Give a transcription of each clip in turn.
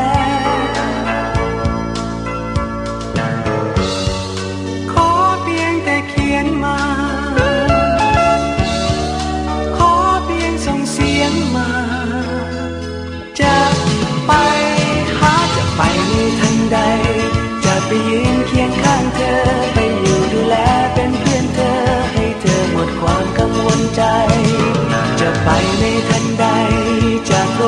้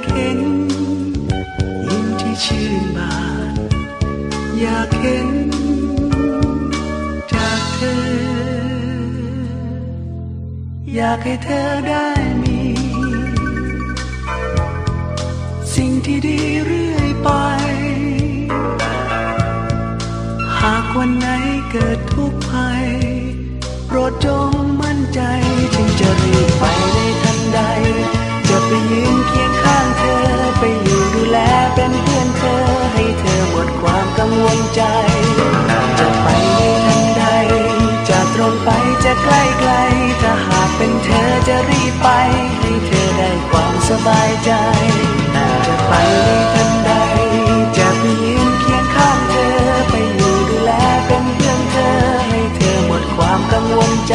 ากเห็น ยิ้มที่ชื่นบาน อยากเห็นจากเธอ อยากให้เธอได้มี สิ่งที่ดีเรื่อยไป หากวันไหนเกิดทุกข์ภัยโปรดจง บายใจะไปในทันใด จะไปยืนเคียงข้างเธอ ไปอยู่ดูแลเป็นเพื่อนเธอ ให้เธอหมดความกังวลใจ